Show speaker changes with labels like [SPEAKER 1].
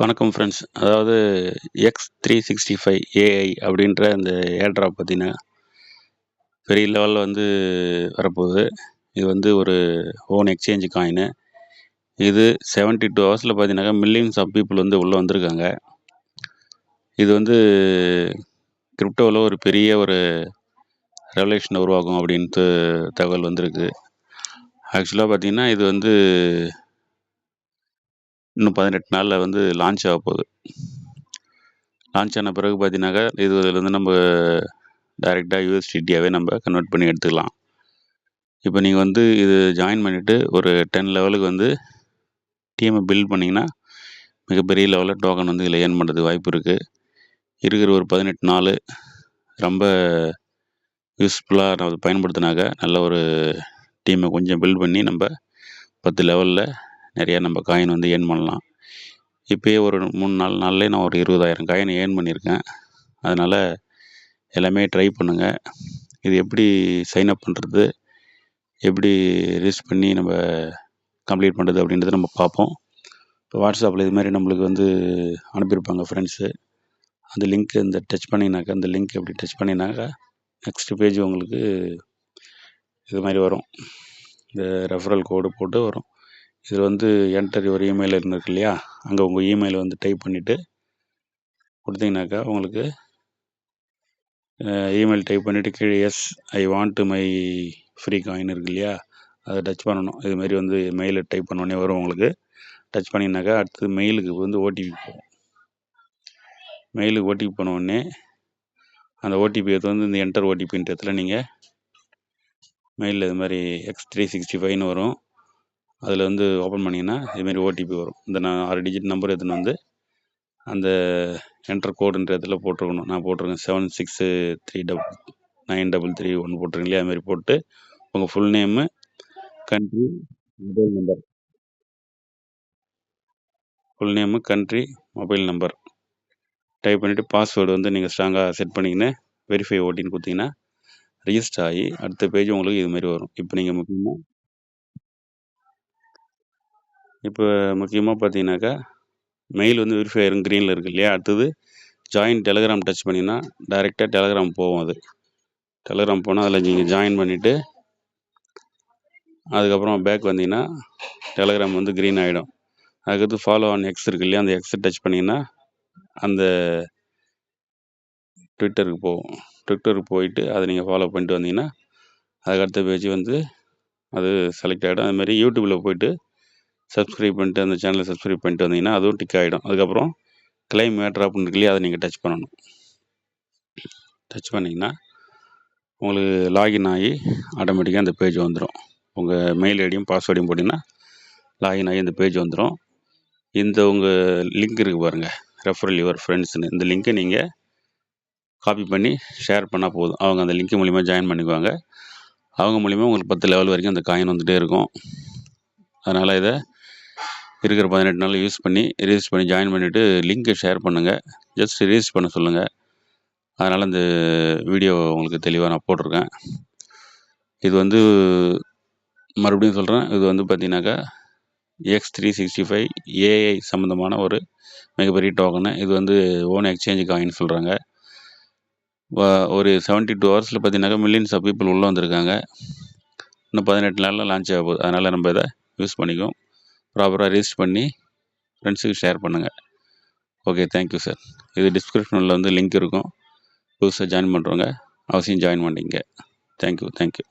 [SPEAKER 1] வணக்கம் ஃப்ரெண்ட்ஸ் அதாவது X three sixty five AI அப்படின்ற அந்த ஏர்ட்ராப் பார்த்தீங்கன்னா பெரிய லெவலில் வந்து வரப்போகுது. இது வந்து ஒரு ஓன் எக்ஸ்சேஞ்ச் காயினு இது செவன்ட்டி டூ ஹவர்ஸில் பார்த்தீங்கன்னாக்கா மில்லியன்ஸ் ஆஃப் பீப்புள் வந்து உள்ளே வந்திருக்காங்க. இது வந்து கிரிப்டோவில் ஒரு பெரிய ஒரு ரெவலேஷனை உருவாகும் அப்படின்ட்டு தகவல் வந்திருக்கு. ஆக்சுவலாக பார்த்தீங்கன்னா இது வந்து இன்னும் பதினெட்டு நாளில் வந்து லான்ச் ஆக போகுது. லான்ச் ஆன பிறகு பார்த்தீங்கன்னாக்கா இது வந்து நம்ம டைரெக்டாக யூஎஸ்டிடியாகவே நம்ம கன்வெர்ட் பண்ணி எடுத்துக்கலாம். இப்போ நீங்கள் வந்து இது ஜாயின் பண்ணிவிட்டு ஒரு டென் லெவலுக்கு வந்து டீமை பில்ட் பண்ணிங்கன்னா மிகப்பெரிய லெவலில் டோக்கன் வந்து இதில் ஏர்ன் பண்ணுறதுக்கு வாய்ப்பு இருக்குது இருக்கிற ஒரு பதினெட்டு நாள் ரொம்ப யூஸ்ஃபுல்லாக நம்ம பயன்படுத்தினாக்க நல்ல ஒரு டீமை கொஞ்சம் பில்ட் பண்ணி நம்ம பத்து லெவலில் நிறையா நம்ம காயின் வந்து ஏர்ன் பண்ணலாம். இப்போயே ஒரு மூணு நாலு நாள்லேயே நான் ஒரு இருபதாயிரம் காயின் ஏர்ன் பண்ணியிருக்கேன். அதனால் எல்லாமே ட்ரை பண்ணுங்கள் இது எப்படி சைன் அப் பண்ணுறது எப்படி ரிஸ்க் பண்ணி நம்ம கம்ப்ளீட் பண்ணுறது அப்படின்றத நம்ம பார்ப்போம். இப்போ வாட்ஸ்அப்பில் இது மாதிரி நம்மளுக்கு வந்து அனுப்பியிருப்பாங்க ஃப்ரெண்ட்ஸு அந்த லிங்க் இந்த டச் பண்ணினாக்கா அந்த லிங்க் எப்படி டச் பண்ணினாக்கா நெக்ஸ்ட் பேஜ் உங்களுக்கு இது மாதிரி வரும். இந்த ரெஃபரல் கோடு போட்டு வரும். இதில் வந்து என்டர் யுவர் இமெயில் இருக்கு இல்லையா? அங்கே உங்கள் இமெயில் வந்து டைப் பண்ணிவிட்டு கொடுத்தீங்கனாக்கா உங்களுக்கு இமெயில் டைப் பண்ணிவிட்டு கீழே yes I want my free coin இருக்கு இல்லையா? அதை டச் பண்ணணும். இதுமாரி வந்து மெயிலில் டைப் பண்ணோடனே வரும் உங்களுக்கு. டச் பண்ணிங்கனாக்கா அடுத்து மெயிலுக்கு வந்து ஓடிபி போகும். மெயிலுக்கு ஓடிபி பண்ணோடனே அந்த ஓடிபி எடுத்து வந்து இந்த என்டர் ஓடிபின்ற இடத்துல நீங்கள் மெயிலில் இது மாதிரி எக்ஸ் த்ரீ சிக்ஸ்டி ஃபைவ்னு வரும். அதில் வந்து ஓப்பன் பண்ணிங்கன்னா இதுமாரி ஓடிபி வரும். இந்த நான் ஆறு டிஜிட் நம்பர் எடுத்துன்னு வந்து அந்த என்டர் கோடுன்ற இடத்துல போட்டிருக்கணும். நான் போட்டிருக்கேன் seven six three double nine double three ஒன்று போட்டிருக்கீங்களே அதுமாரி போட்டு உங்கள் full name country mobile number full name country mobile number type பண்ணிவிட்டு பாஸ்வேர்டு வந்து நீங்கள் ஸ்ட்ராங்காக செட் பண்ணிக்கின்னு வெரிஃபை ஓட்டின்னு கொடுத்தீங்கன்னா ரிஜிஸ்டர் ஆகி அடுத்த பேஜ் உங்களுக்கு இதுமாரி வரும். இப்போ நீங்கள் முக்கியமாக இப்போ முக்கியமாக பார்த்தீங்கன்னாக்கா மெயில் வந்து வெரிஃபை ஆயிரும் க்ரீனில் இருக்குது இல்லையா? அடுத்தது ஜாயின் டெலகிராம் டச் பண்ணிங்கன்னா டைரெக்டாக டெலகிராம் போகும் அது. டெலகிராம் போனால் அதில் நீங்கள் ஜாயின் பண்ணிவிட்டு அதுக்கப்புறம் பேக் வந்தீங்கன்னா டெலகிராம் வந்து க்ரீன் ஆகிடும் அதுக்கடுத்து ஃபாலோ ஆன் எக்ஸ் இருக்கு இல்லையா? அந்த எக்ஸை டச் பண்ணிங்கன்னா அந்த ட்விட்டருக்கு போகும். ட்விட்டருக்கு போயிட்டு அதை நீங்கள் ஃபாலோ பண்ணிட்டு வந்தீங்கன்னா அதுக்கடுத்த பேஜ் வந்து அது செலக்ட் ஆகிடும் அதுமாதிரி யூடியூப்பில் போயிட்டு சப்ஸ்கிரைப் பண்ணிட்டு அந்த சேனலை சப்ஸ்கிரைப் பண்ணிட்டு வந்தீங்கன்னா அதுவும் டிக் ஆகிடும் அதுக்கப்புறம் கிளைம் ஏட்ராப்னு இருக்கு இல்லையா அதை நீங்கள் டச் பண்ணணும். டச் பண்ணிங்கன்னா உங்களுக்கு லாகின் ஆகி ஆட்டோமேட்டிக்காக அந்த பேஜ் வந்துடும் உங்கள் மெயில் ஐடியும் பாஸ்வேர்டையும் போட்டிங்கன்னா லாகின் ஆகி அந்த பேஜ் வந்துடும் இந்த உங்கள் லிங்க் இருக்குது பாருங்கள் ரெஃபரல் யுவர் ஃப்ரெண்ட்ஸ்னு இந்த லிங்க்கை நீங்கள் காப்பி பண்ணி ஷேர் பண்ணால் போதும். அவங்க அந்த லிங்க் மூலிமா ஜாயின் பண்ணிக்குவாங்க. அவங்க மூலிமா உங்களுக்கு பத்து லெவல் வரைக்கும் அந்த காயின் வந்துகிட்டே இருக்கும். அதனால் இதை இருக்கிற பதினெட்டு நாள் யூஸ் பண்ணி ரிஜிஸ்டர் பண்ணி ஜாயின் பண்ணிவிட்டு லிங்க்கை ஷேர் பண்ணுங்கள் ஜஸ்ட் ரிஜிஸ்டர் பண்ண சொல்லுங்கள் அதனால் இந்த வீடியோ உங்களுக்கு தெளிவாக நான் போட்டிருக்கேன். இது வந்து மறுபடியும் சொல்கிறேன் இது வந்து பார்த்தீங்கன்னாக்கா X three sixty five AI சம்மந்தமான ஒரு மிகப்பெரிய டோக்கனு இது வந்து ஓன் எக்ஸ்சேஞ்சு காயின் சொல்கிறாங்க ஒரு செவன்ட்டி டூ ஹவர்ஸில் பார்த்தீங்கன்னாக்கா மில்லியன்ஸ் ஆஃப் பீப்புள் உள்ளே வந்திருக்காங்க. இன்னும் பதினெட்டு நாளில் லான்ச் ஆக போகுது அதனால் நம்ம இதை யூஸ் பண்ணிக்குவோம். ப்ராப்பராக ரிஜிஸ்டர் பண்ணி ஃப்ரெண்ட்ஸுக்கு ஷேர் பண்ணுங்கள் ஓகே தேங்க்யூ சார் இது டிஸ்கிரிப்ஷனில் வந்து லிங்க் இருக்கும். புதுசாக ஜாயின் பண்ணுறவங்க அவசியம் ஜாயின் பண்ணிங்க தேங்க்யூ தேங்க்யூ